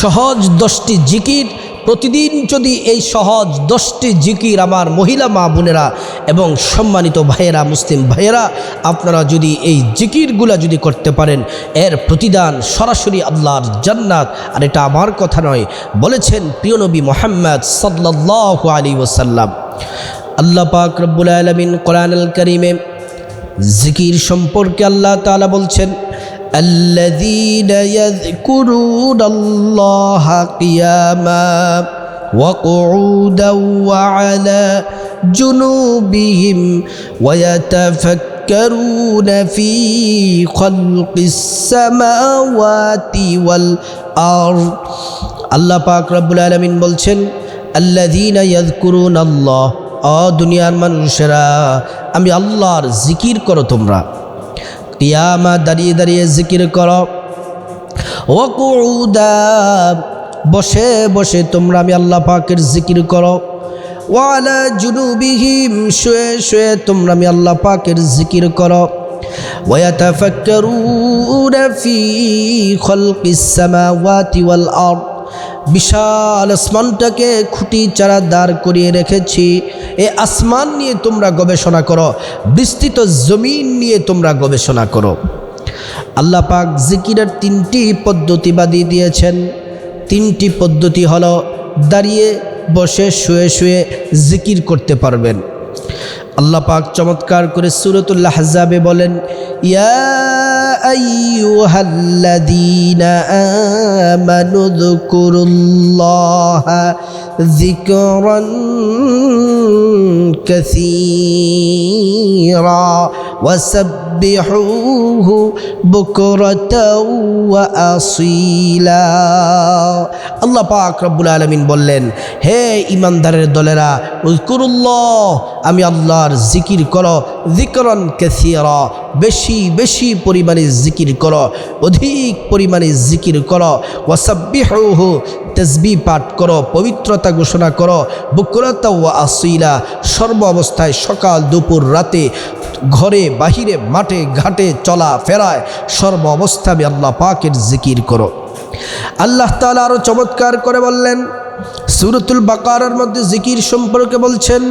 সহজ দশটি জিকির প্রতিদিন যদি এই সহজ দশটি জিকির আমার মহিলা মা বোনেরা এবং সম্মানিত ভাইয়েরা, মুসলিম ভাইয়েরা, আপনারা যদি এই জিকিরগুলা যদি করতে পারেন, এর প্রতিদান সরাসরি আল্লাহর জান্নাত। আর এটা আমার কথা নয়, বলেছেন প্রিয় নবী মোহাম্মদ সাল্লাহ আলী ওসাল্লাম আল্লাহ পাক রব্বুল আলমিন কোরআন আল করিমে জিকির সম্পর্কে আল্লাহ তাআলা বলছেন الذين يذكرون الله قياما وقعودا وعلى جنوبهم ويتفكرون في خلق السماوات والأرض আল্লাহ পাক রব্বুল আলমিন বলছেন আল্লাযীনা ইয়াযকুরুন আল্লাহ অ দুনিয়ার মানুষেরা আমি আল্লাহর জিকির করো তোমরা কিয়ামা দাঁড়িয়ে দাঁড়িয়ে জিকির করো ও বসে বসে তোমরা আমি আল্লাহ পাকের জিকির করো ওয়ালা জুনুবিহিম শুয়ে শুয়ে তোমরা আমি আল্লাহ পাকের জিকির করো ويتفكرون في خلق السماوات والأرض বিশাল আসমানটাকে খুঁটি চারা দাঁড় করিয়ে রেখেছি এ আসমান নিয়ে তোমরা গবেষণা করো, বিস্তৃত জমিন নিয়ে তোমরা গবেষণা করো। আল্লাহ পাক জিকিরের তিনটি পদ্ধতি বাদিয়ে দিয়েছেন। তিনটি পদ্ধতি হলো, দাঁড়িয়ে বসে, শুয়ে শুয়ে জিকির করতে পারবেন। আল্লাহ পাক চমৎকার করে সুরতুল্লাহ হাজাবে বলেন, ইয়া আইয়ুহাল্লাযীনা আমানু যকুরুল্লাহা যিকরান কাসীরা وسبحوه بكرة وأصيلا আল্লাহ পাক রব্বুল আলমিন বললেন হে ইমানদারের দলেরা উজকুরুল্লাহ আমি আল্লাহর জিকির করো জিকরন কেসিয়রা বেশি বেশি পরিমাণে জিকির করো অধিক পরিমাণে জিকির করো ওয়াসাব্বিহু তেসবি পাঠ করো, পবিত্রতা ঘোষণা করো বুকুরতা ও আসইলা সর্ব অবস্থায় সকাল, দুপুর, রাতে, ঘরে, বাহিরে, মাঠে, ঘাটে, চলা, ফেরায়, সর্ব অবস্থা আমি আল্লাহ পাকের জিকির করো। আল্লাহ তালা আরও চমৎকার করে বললেন, সুরতুল বাকারার মধ্যে জিকির সম্পর্কে বলছেন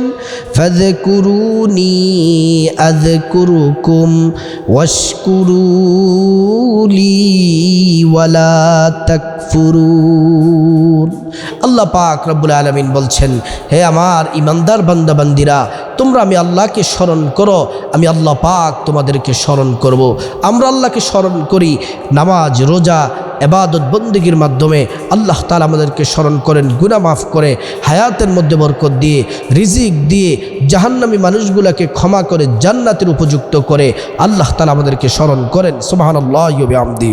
ফাদে কুরুনি আদ কুরুকুম ওয়াশকুরুলি ওয়ালা তাকফুরুন। আল্লাহ পাক রব্বুল আলমিন বলছেন, হে আমার ইমানদার বান্দাবান্দিরা তোমরা আমি আল্লাহকে স্মরণ করো, আমি আল্লাহ পাক তোমাদেরকে স্মরণ করব। আমরা আল্লাহকে স্মরণ করি, নামাজ, রোজা, এবাদত, বন্দীগীর মাধ্যমে আল্লাহ তালা আমাদেরকে স্মরণ করেন গুনা মাফ করে, হায়াতের মধ্যে বরকত দিয়ে, রিজিক দিয়ে, জাহান্নামী মানুষগুলোকে ক্ষমা করে, জান্নাতের উপযুক্ত করে আল্লাহ তালা আমাদেরকে স্মরণ করেন। সুবাহান আল্লাহ আমদি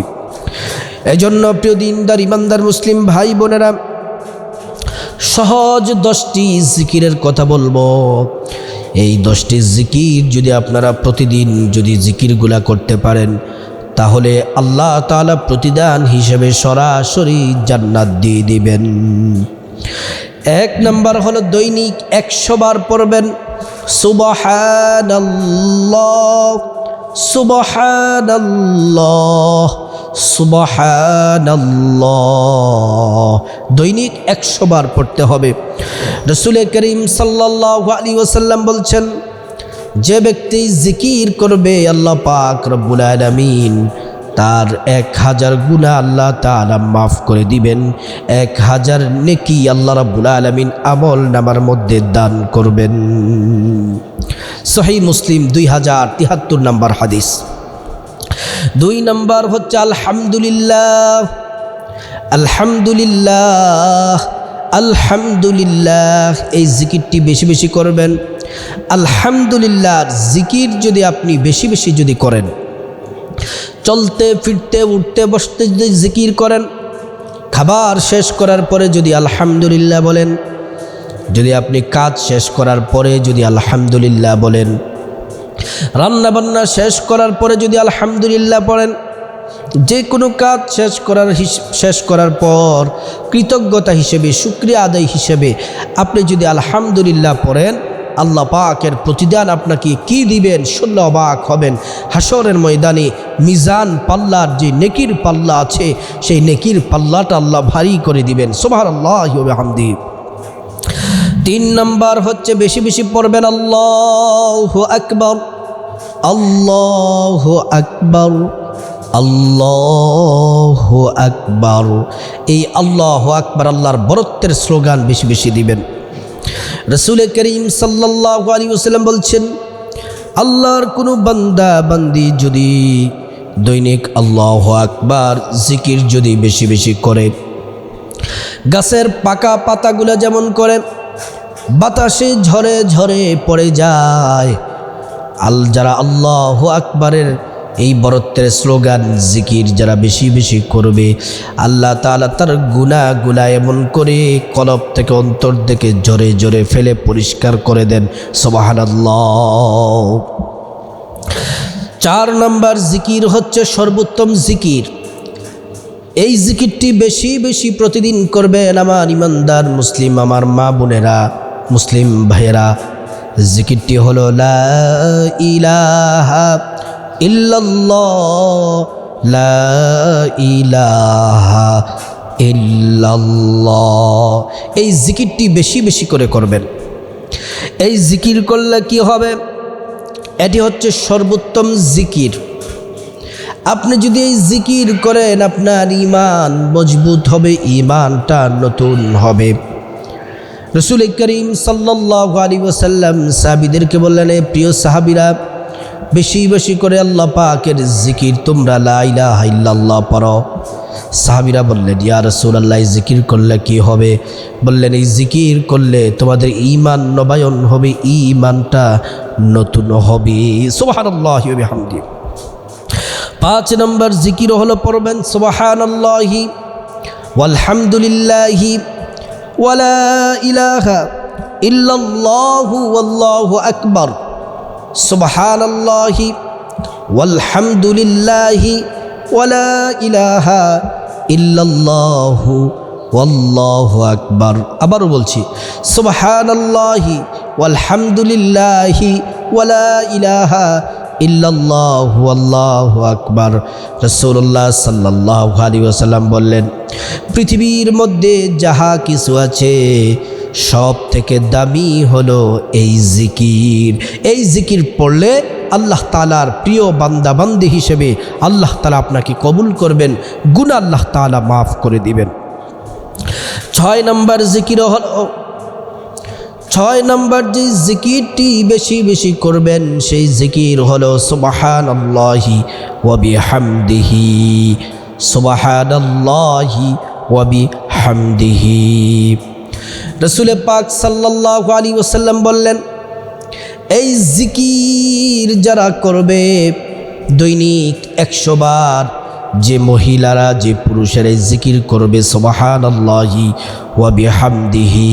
এই জন্য প্রিয় দিনদার, ইমানদার মুসলিম ভাই বোনেরা, সহজ দশটি জিকিরের কথা বলব। এই দশটি জিকির যদি আপনারা প্রতিদিন যদি জিকিরগুলা করতে পারেন, তাহলে আল্লাহ তালা প্রতিদান হিসেবে সরাসরি জান্নাত দিয়ে দিবেন। এক নম্বর হলো দৈনিক একশো বার পড়বেন, সুবহানাল্লাহ সুবহানাল্লাহ। সুবহানাল্লাহ। দৈনিক একশো বার পড়তে হবে। রসুল করিম সাল্লাহ আলী ওসাল্লাম বলছেন, যে ব্যক্তি জিকির করবে আল্লাহ পাক রব্বুল আলমিন, তার এক হাজার গুণা আল্লাহ তালা মাফ করে দিবেন। এক হাজার নেকি আল্লাহ রাব্বুল আলমিন আমল নামার মধ্যে দান করবেন। সহি মুসলিম দুই হাজার তিহাত্তর নম্বর হাদিস। দুই নম্বর হচ্ছে আলহামদুলিল্লাহ। আলহামদুলিল্লাহ আলহামদুলিল্লাহ, এই জিকিরটি বেশি বেশি করবেন। আলহামদুলিল্লাহ, জিকির যদি আপনি বেশি বেশি যদি করেন, চলতে, ফিরতে, উঠতে, বসতে যদি জিকির করেন, খাবার শেষ করার পরে যদি আলহামদুলিল্লাহ বলেন, যদি আপনি কাজ শেষ করার পরে যদি আলহামদুলিল্লাহ বলেন রান্না বান্না শেষ করার পরে যদি আলহামদুলিল্লাহ পড়েন, যে কোনো কাজ শেষ করার শেষ করার পর কৃতজ্ঞতা হিসেবে সুক্রিয়া আদায় হিসেবে আপনি যদি আলহামদুলিল্লাহ পড়েন, আল্লাহ পাকের প্রতিদান আপনাকে কি দিবেন? শুনলে অবাক হবেন। হাসরের ময়দানে মিজান পাল্লার যে নেকির পাল্লা আছে, সেই নেকির পাল্লাটা আল্লাহ ভারী করে দিবেন। সোভার আল্লাহ হামদি তিন নম্বর হচ্ছে বেশি বেশি পড়বেন, আল্লাহ আকবর আল্লাহ আকবর আল্লাহ আকবর। এই আল্লাহ আকবর আল্লাহর বরত্বের স্লোগান বেশি বেশি দিবেন। রসুল করিম সাল্লাহ আলী ওসাল্লাম বলছেন, আল্লাহর কোনো বান্দা, বান্দি যদি দৈনিক আল্লাহ আকবার জিকির যদি বেশি বেশি করে, গাছের পাকা পাতাগুলো যেমন করে বাতাসে ঝরে ঝরে পড়ে যায়। আল যারা আল্লাহ আকবরের এই বরত্বের স্লোগান, জিকির যারা বেশি বেশি করবে, আল্লাহ তালা তার গুণাগুলা এমন করে কলব থেকে অন্তর থেকে জোরে জোরে ফেলে পরিষ্কার করে দেন। সবাহান চার নম্বর জিকির হচ্ছে সর্বোত্তম জিকির। এই জিকিরটি বেশি বেশি প্রতিদিন করবেন আমার ইমানদার মুসলিম, আমার মা বোনেরা। মুসলিম ভাইয়েরা, জিকিরটি হলো, লা ইলাহা লা ইলাহা এই জিকিরটি বেশি বেশি করে করবেন। এই জিকির করলে কি হবে? এটি হচ্ছে সর্বোত্তম জিকির। আপনি যদি এই জিকির করেন, আপনার ইমান মজবুত হবে ইমানটা নতুন হবে। রসুল করিম সাল্লাহ ওসাল্লাম সাহাবিদেরকে বললেন প্রিয় সাহাবিরা, বেশি বেশি করে আল্লাহ পাকের জিকির তোমরা লাইলা হাইল্লাল্লাহ পড়ো। সাহাবিরা বললেন, ইয়া রসুল আল্লাহ জিকির করলে কি হবে? বললেন, এই জিকির করলে তোমাদের ইমান নবায়ন হবে ইমানটা নতুন হবে। সোহান পাঁচ নম্বর জিকির হলো পড়বেন সোবাহান আল্লাহি ওয়ালহামদুলিল্লাহি ওয়ালা ইলাহা ইল্লাল্লাহু ওয়াল্লাহু আকবার সুবহান আল্লাহি ওয়ালহামদুলিল্লাহি ওয়ালা ইলাহা ইল্লাল্লাহু ওয়াল্লাহু আকবার আবারও বলছি সুবহান আল্লাহি ওয়ালহামদুলিল্লাহি ওয়ালা ইলাহা ইল্লাল্লাহু আল্লাহু রসুল্লাহ সাল্লাহ আলী ওসাল্লাম বললেন, পৃথিবীর মধ্যে যাহা কিছু আছে সব থেকে দামি হলো এই জিকির। এই জিকির পড়লে আল্লাহ তালার প্রিয় বান্দা বান্দি হিসেবে আল্লাহ তালা আপনাকে কবুল করবেন গুণা আল্লাহ তালা মাফ করে দিবেন। ছয় নম্বর জিকির হলো ছয় নম্বর যে জিকিরটি বেশি বেশি করবেন, সেই জিকির হলো সুবাহান আল্লাহি ওয়াবি হামদিহি সুবাহান আল্লাহি ওয়াবি হামদিহি রসুলে পাক সাল্লাহ আলী ওসাল্লাম বললেন, এই জিকির যারা করবে, দৈনিক একশো বার যে মহিলারা, যে পুরুষের এই জিকির করবে সোবাহান আল্লাহি ওয়াবি হামদিহি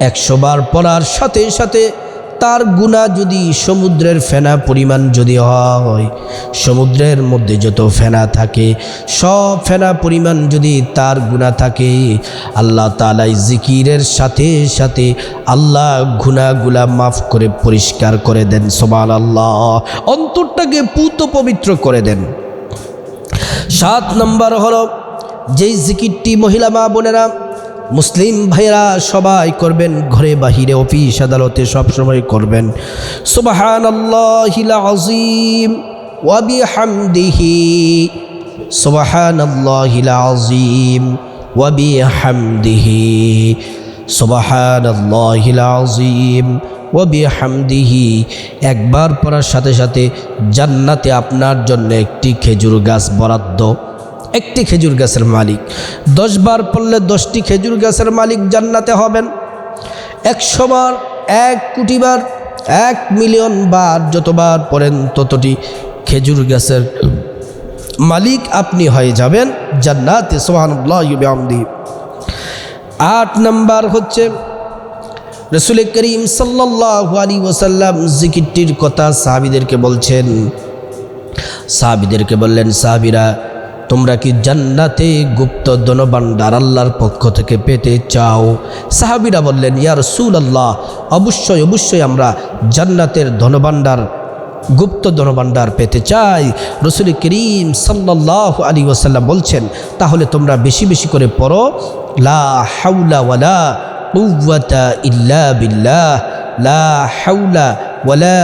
একশো বার পড়ার সাথে সাথে তার গুণা যদি সমুদ্রের ফেনা পরিমাণ যদি হয়, সমুদ্রের মধ্যে যত ফেনা থাকে, সব ফেনা পরিমাণ যদি তার গুণা থাকে, আল্লাহ তালাই জিকিরের সাথে সাথে আল্লাহ গুণাগুলা মাফ করে পরিষ্কার করে দেন সমান আল্লাহ অন্তরটাকে পুত পবিত্র করে দেন। সাত নম্বর হলো, যেই জিকিরটি মহিলা মা বোনেরা মুসলিম ভাইরা সবাই করবেন, ঘরে বাহিরে অফিস, আদালতে সবসময় করবেন। সুবাহান আজিম ওয়াবি হামদিহি সুবাহান আজিম ওয়াবি হামদিহি সুবাহান আজিম ওয়াবি হামদিহি একবার পড়ার সাথে সাথে জান্নাতে আপনার জন্য একটি খেজুর গাছ বরাদ্দ। একটি খেজুর গাছের মালিক। দশ বার পড়লে দশটি খেজুর গাছের মালিক জান্নাতে হবেন। একশো বার, এক কোটি বার, এক মিলিয়ন বার যতবার পড়েন ততটি খেজুর গাছের মালিক আপনি হয়ে যাবেন জান্নাতে সোহানুল্লাহদি আট নাম্বার হচ্ছে, রসুল করিম সাল্লাহ আলী ওসাল্লাম জিকিরটির কথা সাহাবিদেরকে বলছেন। সাহাবিদেরকে বললেন, সাহাবিরা তোমরা কি জান্নাতে গুপ্ত ধনভাণ্ডার আল্লাহর পক্ষ থেকে পেতে চাও? সাহাবিরা বললেন ইয়ার সুল আল্লাহ অবশ্যই অবশ্যই আমরা জান্নাতের ধনভাণ্ডার গুপ্ত ধনভাণ্ডার পেতে চাই। রসুল করিম সাল্লাহ আলী ওসাল্লাম বলছেন, তাহলে তোমরা বেশি বেশি করে পড়ো, লা হাউলা ওয়ালা কুওয়াতা ইল্লা বিল্লাহ, লা হাউলা ওয়ালা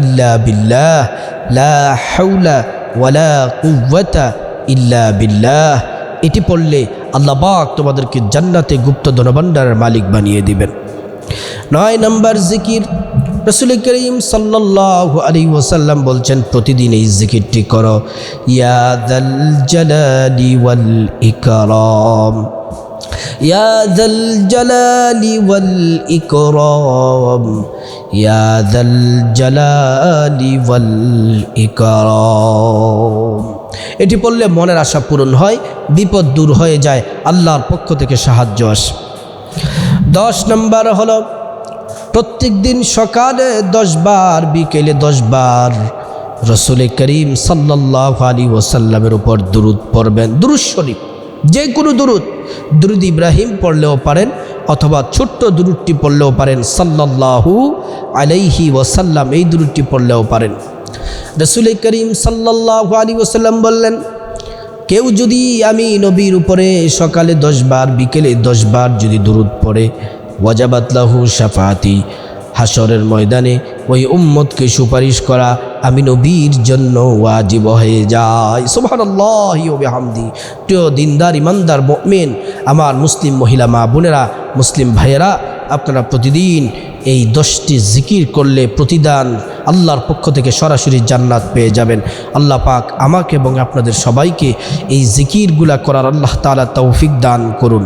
ইল্লা বিল্লাহ, লা হাউলা ওয়ালা কুওয়াতা ইল্লা বিল্লাহ। এটি পড়লে আল্লাহবাক তোমাদেরকে জান্নাতে গুপ্ত ধনভাণ্ডারের মালিক বানিয়ে দিবেন। নয় নম্বর জিকির, রসুল করিম সাল্লাহ আলী ওসাল্লাম বলছেন, প্রতিদিন এই জিকিরটি করো। ইয়াদ জালালি ওয়াল يا ذا الجلال والإكرام এটি পড়লে মনের আশা পূরণ হয় বিপদ দূর হয়ে যায় আল্লাহর পক্ষ থেকে সাহায্য আসে দশ নম্বর হলো প্রত্যেক দিন সকালে দশ বার বিকেলে দশ বার রসুল করিম সাল্লাহ আলী ওসাল্লামের উপর দুরুদ পড়বেন দুরুদ শরীফ যে কোনো দুরুদ দুরুদ ইব্রাহিম পড়লেও পারেন অথবা ছোট্ট দূরটি পড়লেও পারেন, সাল্লাল্লাহু আলাইহি ওসাল্লাম এই দূরটি পড়লেও পারেন। রসুল করিম সাল্লাহ আলী ওসাল্লাম বললেন, কেউ যদি আমি নবীর উপরে সকালে দশ বার, বিকেলে দশ বার যদি দূরত পড়ে ওয়াজাবাতলাহু সাফাতি হাসরের ময়দানে ওই উম্মতকে সুপারিশ করা আমি নবীর জন্য ওয়াজিব হয়ে যাই হামদি প্রিয় দিনদার, ইমানদার মেন আমার মুসলিম মহিলা, মা বোনেরা, মুসলিম ভাইয়েরা, আপনারা প্রতিদিন এই দশটি জিকির করলে প্রতিদান আল্লাহর পক্ষ থেকে সরাসরি জান্নাত পেয়ে যাবেন। আল্লাহ পাক আমাকে এবং আপনাদের সবাইকে এই জিকিরগুলা করার আল্লাহ তালা তৌফিক দান করুন।